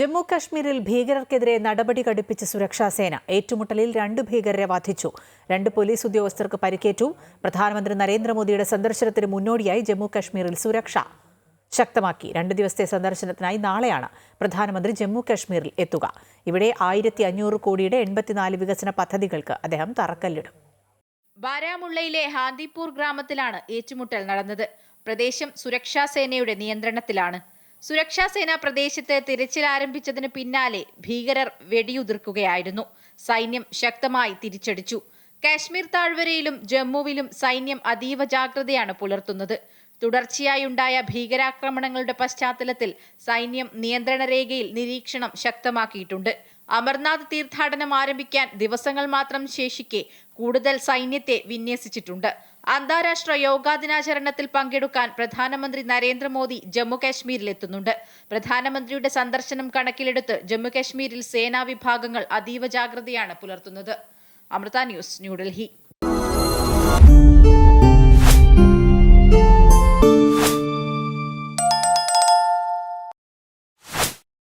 ജമ്മു കശ്മീരിൽ ഭീകരർക്കെതിരെ നടപടി കടുപ്പിച്ച സുരക്ഷാസേന ഏറ്റുമുട്ടലിൽ രണ്ട് ഭീകരരെ വധിച്ചു. രണ്ട് പോലീസ് ഉദ്യോഗസ്ഥർക്ക് പരിക്കേറ്റു. പ്രധാനമന്ത്രി നരേന്ദ്രമോദിയുടെ സന്ദർശനത്തിന് മുന്നോടിയായി ജമ്മു കശ്മീരിൽ സുരക്ഷ ശക്തമാക്കി. രണ്ട് ദിവസത്തെ സന്ദർശനത്തിനായി നാളെയാണ് പ്രധാനമന്ത്രി ജമ്മു കശ്മീരിൽ എത്തുക. ഇവിടെ ആയിരത്തി അഞ്ഞൂറ് കോടിയുടെ എൺപത്തിനാല് വികസന പദ്ധതികൾക്ക് അദ്ദേഹം തറക്കല്ലിടും. ബാരാമുള്ളയിലെ ഹാന്ദിപൂർ ഗ്രാമത്തിലാണ് ഏറ്റുമുട്ടൽ നടന്നത്. പ്രദേശം സുരക്ഷാ സേനയുടെ നിയന്ത്രണത്തിലാണ്. സുരക്ഷാ സേന പ്രദേശത്ത് തിരച്ചിൽ ആരംഭിച്ചതിന് പിന്നാലെ ഭീകരർ വെടിയുതിർക്കുകയായിരുന്നു. സൈന്യം ശക്തമായി തിരിച്ചടിച്ചു. കാശ്മീർ താഴ്വരയിലും ജമ്മുവിലും സൈന്യം അതീവ ജാഗ്രതയാണ് പുലർത്തുന്നത്. തുടർച്ചയായുണ്ടായ ഭീകരാക്രമണങ്ങളുടെ പശ്ചാത്തലത്തിൽ സൈന്യം നിയന്ത്രണ രേഖയിൽ നിരീക്ഷണം ശക്തമാക്കിയിട്ടുണ്ട്. അമർനാഥ് തീർത്ഥാടനം ആരംഭിക്കാൻ ദിവസങ്ങൾ മാത്രം ശേഷിക്കെ കൂടുതൽ സൈന്യത്തെ വിന്യസിച്ചിട്ടുണ്ട്. അന്താരാഷ്ട്ര യോഗാ ദിനാചരണത്തിൽ പങ്കെടുക്കാൻ പ്രധാനമന്ത്രി നരേന്ദ്രമോദി ജമ്മു കാശ്മീരിൽ എത്തുന്നുണ്ട് പ്രധാനമന്ത്രിയുടെ സന്ദർശനം കണക്കിലെടുത്ത് ജമ്മു കാശ്മീരിൽ സേനാ വിഭാഗങ്ങൾ അതീവ ജാഗ്രതയാണ് പുലർത്തുന്നത്. അമൃത ന്യൂസ് ന്യൂഡൽഹി.